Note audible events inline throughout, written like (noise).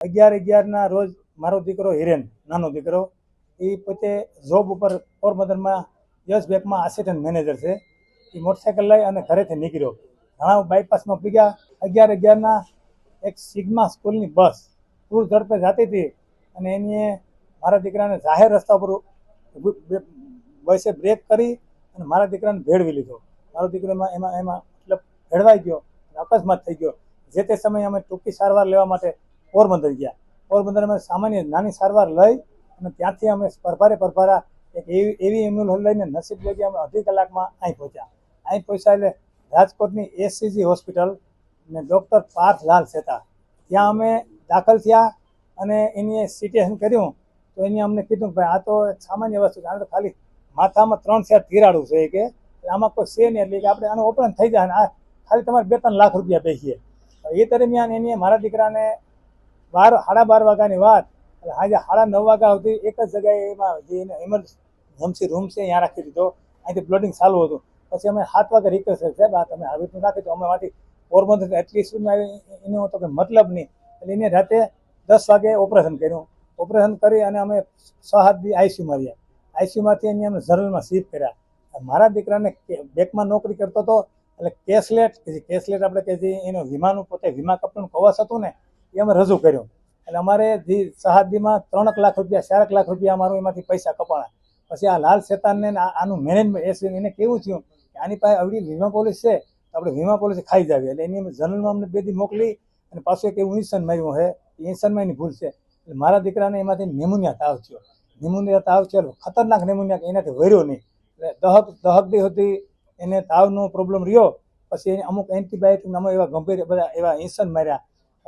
અગિયાર અગિયારના રોજ મારો દીકરો હિરેન, નાનો દીકરો, એ પોતે જોબ ઉપર પોરબંદરમાં યસ બેંકમાં આસિસ્ટન્ટ મેનેજર છે. એ મોટરસાઇકલ લઈ અને ઘરેથી નીકળ્યો. ઘણા બાયપાસમાં પીગ્યા અગિયાર અગિયારના એક સિગ્મા સ્કૂલની બસ પૂર ઝડપે જતી હતી અને એની મારા દીકરાને જાહેર રસ્તા ઉપર બસે બ્રેક કરી અને મારા દીકરાને ભેળવી લીધો. મારો દીકરો એમાં એમાં એમાં મતલબ ભેળવાઈ ગયો અકસ્માત થઈ ગયો. જે તે સમયે અમે ટૂંકી સારવાર લેવા માટે પોરબંદર ગયા. પોરબંદર અમે સામાન્ય નાની સારવાર લઈ અને ત્યાંથી અમે પરભારે પરભારા એક એવી એવી એમ્બ્યુલન્સ લઈને નસીબ લગી અમે અઢી કલાકમાં અહીં પહોંચ્યા. અહીં પહોંચ્યા એટલે રાજકોટની એસસીજી હોસ્પિટલ ને ડૉક્ટર પાર્થલાલ છેતા ત્યાં અમે દાખલ થયા અને એની સિટેશન કર્યું તો એને અમને કીધું ભાઈ, આ તો સામાન્ય વસ્તુ છે. આ તો ખાલી માથામાં ત્રણ ચાર તિરાડું છે કે આમાં કોઈ છે નહીં એટલે કે આપણે આનું ઓપરેશન થઈ જાય આ ખાલી તમારે બે, ત્રણ લાખ રૂપિયા બેસીએ. એ દરમિયાન એની મારા દીકરાને બાર સાડા બાર વાગ્યાની વાત. એટલે આજે સાડા નવ વાગ્યા સુધી એક જ જગ્યાએ એમાં જે એને ઇમરજન્સી રૂમ છે ત્યાં રાખી દીધો. અહીંથી બ્લડિંગ ચાલુ હતું. પછી અમે સાત વાગે રિક્વેસ્ટ કરી સાહેબ, આ તમે આવી રીતનું રાખી તો અમે માંથી પોરબંદર એટલી સ્પીડમાં આવી એનો તો કંઈ મતલબ નહીં. એટલે એને રાતે દસ વાગે ઓપરેશન કર્યું. ઓપરેશન કરી અને અમે છ સાત દી આઈસીયુમાં રહ્યા. આઈસીયુમાંથી એને અમે જનરલમાં શિફ્ટ કર્યા. મારા દીકરાને બેંકમાં નોકરી કરતો હતો. એટલે કેશલેટ કે જે કેશલેટ આપણે કે જે એનો વીમાનું પોતે વીમા કંપનીનું કવચ હતું ને એ અમે રજૂ કર્યું. એટલે અમારે સહાદીમાં ત્રણ લાખ રૂપિયા, ચારક લાખ રૂપિયા અમારું એમાંથી પૈસા કપાણા. પછી આ લાલ શેતાનને આનું મેનેજમેન્ટ એને કેવું થયું કે આની પાસે આવડી વીમા પોલિસી છે, તો આપણે વીમા પોલિસી ખાઈ જાવી. એટલે એની જનરલમાં અમને બે દી મોકલી અને પાછું એક એવું ઇન્સન માર્યું છે. એ ઇન્સનમાં એની ભૂલ છે. એટલે મારા દીકરાને એમાંથી નેમોનિયા તાવ થયો. નેમોનિયા તાવ થયો ખતરનાક નેમોનિયા એનાથી વર્યો નહીં. એટલે દહક દહક દી હતી, એને તાવનો પ્રોબ્લેમ રહ્યો. પછી અમુક એન્ટીબાયોટિક અમુક એવા ગંભીર બધા એવા ઇન્સન માર્યા.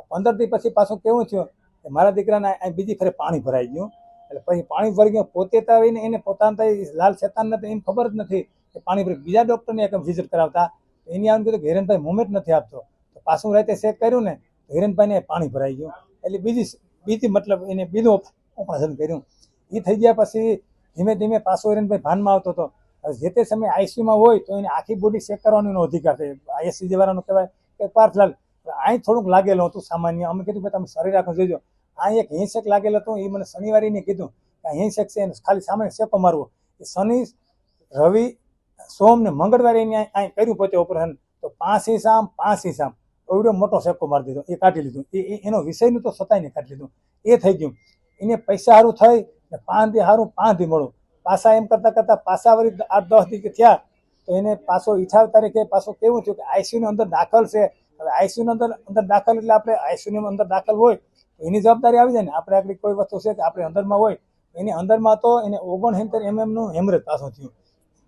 પંદર દી પછી પાછું કેવું થયું કે મારા દીકરાને બીજી ફરે પાણી ભરાઈ ગયું. એટલે પછી પાણી ભરી ગયું. પોતે તો આવીને એને પોતાના લાલ શેતાન નથી, એમ ખબર જ નથી કે પાણી ભરી બીજા ડૉક્ટરને એક વિઝિટ કરાવતા. એની આવીને કીધું કે હિરેનભાઈ મુમેન્ટ નથી આપતો. તો પાછું રાતે ચેક કર્યું ને, તો હિરેનભાઈને પાણી ભરાઈ ગયું. એટલે બીજી બીજી મતલબ એને બીજું ઓપરેશન કર્યું. એ થઈ ગયા પછી ધીમે ધીમે પાછો હિરેનભાઈ ભાનમાં આવતો હતો. જે તે સમયે આઈસીયુમાં હોય તો એને આખી બોડી ચેક કરવાનો એનો અધિકાર છે. આઈએસસી વાળાનું કહેવાય કે પાર્થલાલ અહીં થોડુંક લાગેલું હતું સામાન્ય. અમે કીધું કે તમે શરીર આખું જોઈજો આ એક હિંસક લાગેલો હતો એ મને શનિવારે એને કીધું કે હિંસક છે, એને ખાલી સામાન્ય શેકો મારવો. એ શનિ, રવિ, સોમ ને મંગળવારે અહીં અહીં કર્યું પોતે ઓપરેશન. તો પાંચ હિસામ પાંચ હિસામ એવડો મોટો શેકો મારી દીધો. એ કાઢી લીધું. એ એનો વિષયનું તો સતાઈને કાઢી લીધું. એ થઈ ગયું. એને પૈસા સારું થઈ ને પાંચ દી સારું પાંચ દી મળું. પાછા એમ કરતાં કરતાં પાછા વળી આઠ દસ દી થયા. તો એને પાછો ઈઠાવ તારીખે પાછો કેવું થયું કે આઈસીયુની અંદર દાખલ છે. હવે આઈસીયુની અંદર અંદર દાખલ એટલે આપણે આઈસીયુની અંદર દાખલ હોય તો એની જવાબદારી આવી જાય ને. આપણે આગળ કોઈ વસ્તુ છે કે આપણે અંદરમાં હોય, એની અંદરમાં તો એને ઓગણસિત્તેર એમએમનું હેમરેજ પાસો થયું.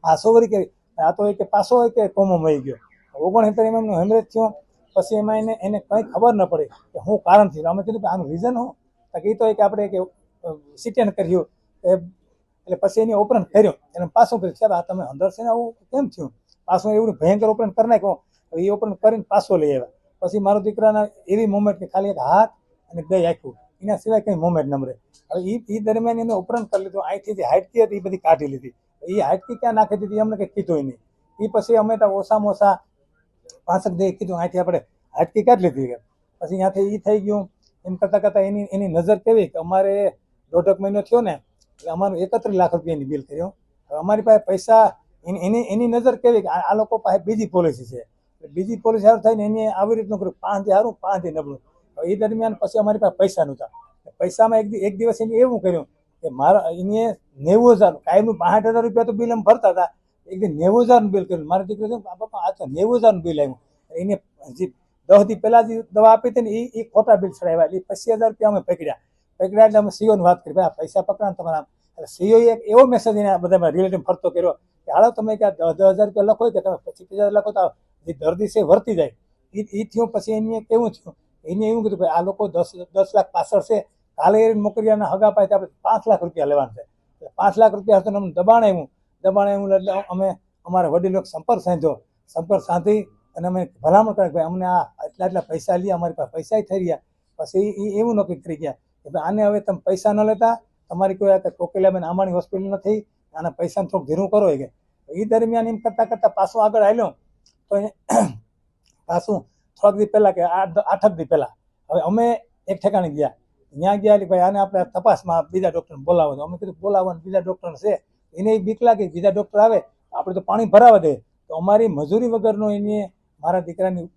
પાસો વળી કે આ તો એ કે પાસો હોય કે કોમો મળી ગયો. ઓગણસિત્તેર એમએમનું હેમરેજ થયું, પછી એમાં એને એને કંઈ ખબર ન પડી કે હું કારણ થયું અમે કીધું કે આનું રીઝન હું કે એ તો એક આપણે કે સિટેન કર્યું. એ, એટલે પછી એની ઓપરેશન કર્યો. એને પાછું કર્યું. સાહેબ, આ તમે અંદર છે ને આવું કેમ થયું? પાછું એવું ભયંકર ઓપરેશન કરી નાખ્યું. એ ઓપન કરીને પાછો લઈ આવ્યા. પછી મારો દીકરાના એવી મુમેન્ટ કે ખાલી એક હાથ અને બે આખું. એના સિવાય કંઈ મોમેન્ટ નમરે હવે એ એ દરમિયાન એને ઓપરેશન કરી લીધું. અહીંથી જે હાઇટકી હતી એ બધી કાઢી લીધી. એ હાઇટકી ક્યાં નાખી દીધી? અમને કંઈ કીધું નહીં. એ પછી અમે તો ઓછામાં ઓછા પાંસઠ દે કીધું અહીંથી આપણે હાઇટકી કાઢી લીધી પછી ત્યાંથી એ થઈ ગયું. એમ કરતાં કરતાં એની એની નજર કેવી કે અમારે દોઢક મહિનો થયો ને, એટલે અમારું એકત્રીસ લાખ રૂપિયાની બિલ કર્યો અમારી પાસે પૈસા, એની એની નજર કેવી કે આ લોકો પાસે બીજી પોલિસી છે. બીજી પોલીસ સારું થઈને એને આવી રીતનું કર્યું. પાંચથી સારું પાંચથી નબળું. એ દરમિયાન પછી અમારી પાસે પૈસા નહોતા. પૈસામાં એક એક દિવસ એને એવું કર્યું કે મારા એને નેવું હજાર કાયમનું બાસઠ હજાર રૂપિયા તો બિલ એમ ભરતા હતા. એક દિવસ નેવું હજારનું બિલ કર્યું. મારા દીકરી કહે, બાપા આ તો નેવું હજારનું બિલ આવ્યું. એને જે દસ પહેલાં જે દવા આપી હતી ને એ ખોટા બિલ ચડાવ્યા. એટલે પચીસ હજાર રૂપિયા અમે પકડ્યા પકડ્યા એટલે અમે સીઓની વાત કરી. ભાઈ પૈસા પકડા તમારા. એટલે સીઓ એક એવો મેસેજ એને બધા રિલેટિવ ફરતો કર્યો હાલો તમે કે દસ દસ હજાર રૂપિયા લખો કે તમે પચીસ હજાર લખો તો જે દર્દી છે વર્તી જાય. એ એ થયું પછી એને કેવું થયું, એને એવું કીધું ભાઈ આ લોકો દસ દસ લાખ પાછળ છે, કાલે એ નોકરીયાના હગા પાસે આપણે પાંચ લાખ રૂપિયા લેવાના છે. પાંચ લાખ રૂપિયા હતો અમને દબાણ આવ્યું દબાણ આવ્યું એટલે અમે અમારા વડીલો સંપર્ક સાંધ્યો. સંપર્ક સાંધી અને અમે ભલામણ કરી ભાઈ અમને આ એટલા એટલા પૈસા લઈએ અમારી પાસે પૈસા થઈ રહ્યા. પછી એ એવું નક્કી કરી ગયા કે ભાઈ આને હવે તમે પૈસા ન લેતા, તમારી કોઈ કોકિલાબેન આમાણી હોસ્પિટલ નથી આના પૈસાને થોડુંક ધીરું કરો કે. એ દરમિયાન એમ કરતાં કરતાં પાછું આગળ આવ્યો તો (clears throat) પાછું થોડાક દી પહેલાં કે આઠ આઠક દી પહેલાં. હવે અમે એક ઠેકાણે ગયા. ત્યાં ગયા એટલે ભાઈ આને આપણે તપાસમાં બીજા ડૉક્ટરને બોલાવો અમે કીધું બોલાવવાનું બીજા ડૉક્ટર છે. એને બીક લાગે બીજા ડૉક્ટર આવે આપણે તો પાણી ભરાવા દે. તો અમારી મજૂરી વગરનો એને મારા દીકરાની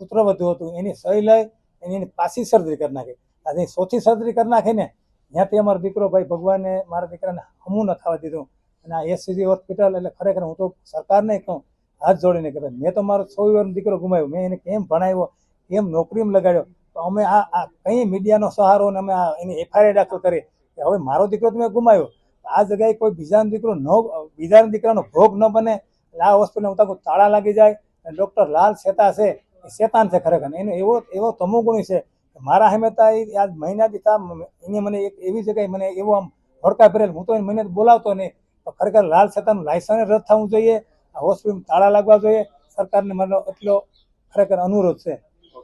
પુત્ર વધુ હતું. એની સહી લઈ એની એની પાછી સર્જરી કરી નાખી. આજે સોથી સર્જરી કરી નાખીને ત્યાંથી અમારો દીકરો ભાઈ ભગવાને મારા દીકરાને હમું ન થવા દીધું. અને આ એસસીજી હોસ્પિટલ એટલે ખરેખર હું તો સરકારને કહું, હાથ જોડીને કે ભાઈ, મેં તો મારો છ વર્ષનો દીકરો ગુમાવ્યો, મેં એને કેમ ભણાવ્યો, કેમ નોકરીમાં લગાડ્યો? તો અમે આ આ કઈ મીડિયાનો સહારો અને અમે આ એની એફઆઈઆર દાખલ કરી. કે હવે મારો દીકરો તમે ગુમાવ્યો. આ જગ્યાએ કોઈ બીજાનો દીકરો ન, બીજાના દીકરાનો ભોગ ન બને. આ હોસ્પિટલ હું તાકો તાળા લાગી જાય. અને ડૉક્ટર લાલ શેતા છે, એ શેતાન છે ખરેખર. એનો એવો એવો તમોગુણી છે મારા હેમેતા એ આજ મહિનાથી તા એને મને એક એવી જગ્યાએ મને એવો આમ ભડકા ભરેલ. હું તો એને મહિને બોલાવતો નહીં. તો ખરેખર લાલ શેતાનું લાયસન્સ રદ થવું જોઈએ, આ હોસ્પિટલ તાળા લાગવા જોઈએ. સરકારને મારો એટલો ખરેખર અનુરોધ છે.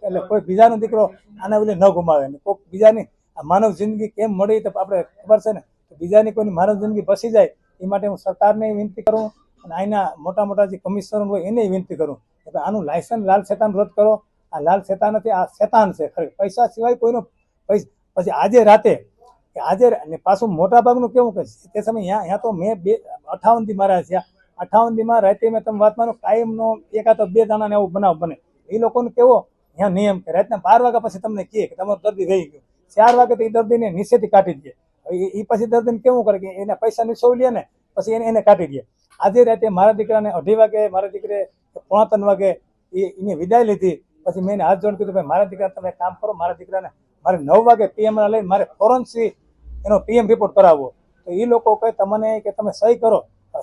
એટલે કોઈ બીજાનો દીકરો આના બદલે ન ગુમાવે ને કોઈક બીજાની આ માનવ જિંદગી કેમ મળી તો આપણે ખબર છે ને. બીજાની કોઈની માનવ જિંદગી બસી જાય, એ માટે હું સરકારને વિનંતી કરું અને અહીંના મોટા મોટા જે કમિશનર હોય એને વિનંતી કરું. કે આનું લાયસન્સ લાલ શેતાન રદ કરો. આ લાલ શેતાન નથી, આ શેતાન છે ખરેખર. પૈસા સિવાય કોઈનો પૈસા પછી આજે રાતે કે આજે અને પાછું મોટા ભાગનું કેવું કે તે સમય અહીંયા અહીંયા તો મેં બે અઠાવનથી મારા થયા અઠાવન થીમાં રાતે મેં તમે વાત માનો કાયમનો તો બે દાણાને એવું બનાવ બને. એ લોકોને કેવો? અહીંયા નિયમ કે રાતના બાર વાગ્યા પછી તમને કહે કે તમારું દર્દી રહી ગયું. ચાર વાગે તો એ દર્દીને નીચેથી કાઢી દે. એ પછી દર્દીને કેવું કરે કે એના પૈસા નીચોવી લે ને, પછી એને એને કાઢી દે. આજે રાતે મારા દીકરાને અઢી વાગે મારા દીકરે પોણા ત્રણ વાગે એ એને વિદાય લીધી. પછી મેં હાથ જોડ કીધું ભાઈ મારા દીકરા તમે કામ કરો, મારા દીકરાને મારે નવ વાગે પીએમ લઈને મારે ફોરન્સી એનો પીએમ રિપોર્ટ કરાવવો. તો એ લોકો કહે, તમને કે તમે સહી કરો.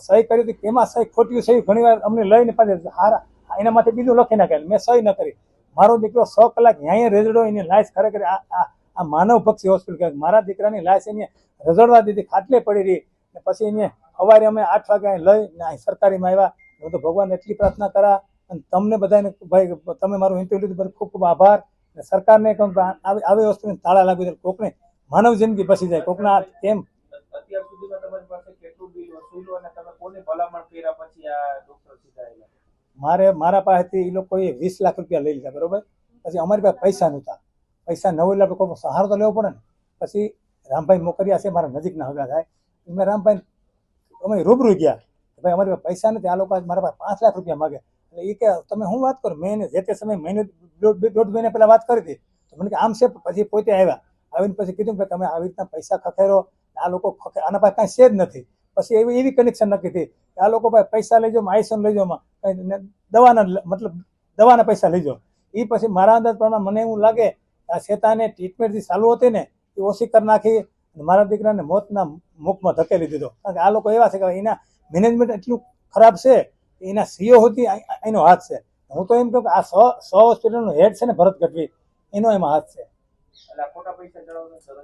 સહી કરી હતી, કેમાં સહી ખોટી સહી ઘણી વાર અમને લઈને પાછી હારા એના માટે બીજું લખી નાખે, મેં સહી ન કરી. મારો દીકરો સો કલાક અહીંયા રેજડો, એની લાશ ખરેખર આ આ માનવ પક્ષી હોસ્પિટલ મારા દીકરાની લાશ એને રજડવા દીધી, ખાટલે પડી રહી. ને પછી એને સવારે અમે આઠ વાગે અહીં લઈ ને અહીં સરકારીમાં આવ્યા. હું તો ભગવાન એટલી પ્રાર્થના કરા અને તમને બધાને ભાઈ, તમે મારું ઇન્ટરવ્યુ લીધું ખૂબ ખૂબ આભાર. સરકારને કહું આવી વસ્તુને તાળા જાય કોકને માનવ જિંદગી બસી જાય. કોકના કેમ? પછી મારે મારા પાસેથી એ લોકોએ વીસ લાખ રૂપિયા લઈ લીધા બરોબર? પછી અમારી પાસે પૈસા નહોતા. પૈસા ન હોય એટલે કોઈ સહારો તો લેવો પડે ને? પછી રામભાઈ મોકરિયા છે મારા નજીકના હગા થાય. મેં રામભાઈ અમે રૂબરૂ ગયા. ભાઈ અમારી પાસે પૈસા નથી આ લોકો આજ મારા પાસે પાંચ લાખ રૂપિયા માગે. એટલે એ કે તમે શું વાત કરો? મેં જે તે સમયે મહિને દોઢ મહિના પહેલાં વાત કરી હતી. તો મને કે આમ છે પછી પોતે આવ્યા. આવીને પછી કીધું કે તમે આવી રીતના પૈસા ખખેરો, આ લોકો ખખે, આના પાસે કાંઈ છે જ નથી. પછી એવી એવી કનેક્શન નક્કી થઈ આ લોકો પાસે પૈસા લઈ જાઓ આઈસન લઈ જાઓ દવાના મતલબ દવાના પૈસા લઈ જાઓ. એ પછી મારા અંદાજ પ્રમાણે મને એવું લાગે કે આ શેતાને જે ચાલુ હતી ને, એ ઓછી કરી નાખી મારા દીકરાને મોતના મુખમાં ધકેલી દીધો. કારણ કે આ લોકો એવા છે કે એના મેનેજમેન્ટ એટલું ખરાબ છે કે એના સીઓ આ- એનો હાથ છે. હું તો એમ કહું કે આ સો સો હોસ્પિટલનો હેડ છે ને ભરત ગઢવી, એનો એમાં હાથ છે.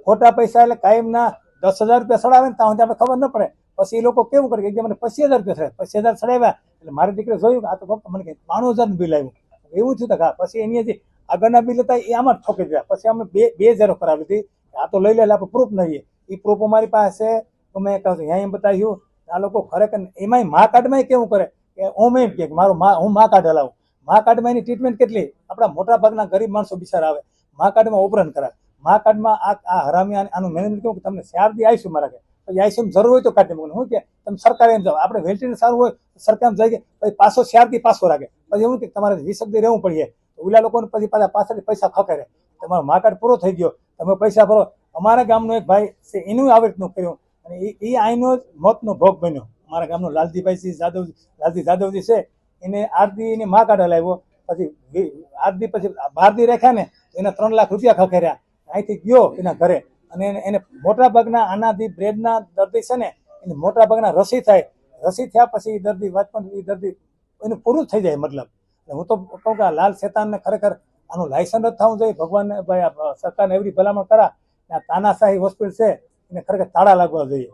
ખોટા પૈસા એટલે કાયમના દસ હજાર રૂપિયા સડાવે ને ત્યાં આપણે ખબર ન પડે. પછી એ લોકો કેવું કરે કે મને પચીસ હજાર રૂપિયા ચડાવે. પચીસ હજાર સડાવ્યા એટલે મારી દીકરી જોયું કે આ તો ફક્ત મને બાણું હજારનું બિલ આવ્યું એવું થયું હા, પછી એની હજી આગળના બિલ હતા એ આમાં ઠોકી દીધા. પછી અમે બે બે હજારો કરાવી હતી આ તો લઈ લે આપણે પ્રૂફ નહીં. એ પ્રૂફ અમારી પાસે છે. મેં કહ્યું અહીંયા એમ બતાવ્યું. આ લોકો ખરેખર એમાંય મા કાર્ડમાંય કેવું કરે કે હું એમ કે મારું મા, હું મા કાર્ડ હલાવું. મા કાર્ડમાં એની ટ્રીટમેન્ટ કેટલી? આપણા મોટા ભાગના ગરીબ માણસો બિચારા આવે. મા કાર્ડમાં ઓપરેશન કરાવે મા કાર્ડમાં આ આ હરામી આને- મેનેજમેન્ટ કેવું કે તમને ચાર દી રાખે પછી આવીશું જરૂર હોય તો કાઢી મૂકે હું કે તમે સરકારે એમ જાઓ આપણે વેન્ટિલેટર સારું હોય, સરકાર જાય કે પછી પાછો ચાર દી પાછો રાખે. પછી એવું કે તમારે વીસ દી રહેવું પડીએ ઓલા લોકોને પછી પાછા પાછળથી પૈસા ખખેરે તમારો મા કાર્ડ પૂરો થઈ ગયો. તમે પૈસા ભરો. અમારા ગામનો એક ભાઈ છે, એનું આવી રીતનું કર્યું. અને એ એ આઈનો જ મોતનો ભોગ બન્યો. અમારા ગામનો લાલજીભાઈ જાદવ લાલજી જાદવજી છે. એને આરતી એને મા કાર્ડ હલાવ્યો. પછી આરતી પછી બહારથી રેખ્યા ને એના ત્રણ લાખ રૂપિયા ખખેર્યા. અહીંથી ગયો એના ઘરે. અને એને એને મોટા ભાગના આના બ્રેડના દર્દી છે ને, એને મોટા ભાગના રસી થાય. રસી થયા પછી એ દર્દી એ દર્દી એનું પૂરું થઈ જાય મતલબ. હું તો કહું કે આ લાલ શેતાનને ખરેખર આનું લાયસન્સ જ થવું જોઈએ. ભગવાનને ભાઈ સરકારને એવી ભલામણ કરા. આ તાનાશાહી હોસ્પિટલ છે, એને ખરેખર તાળા લાગવા જોઈએ.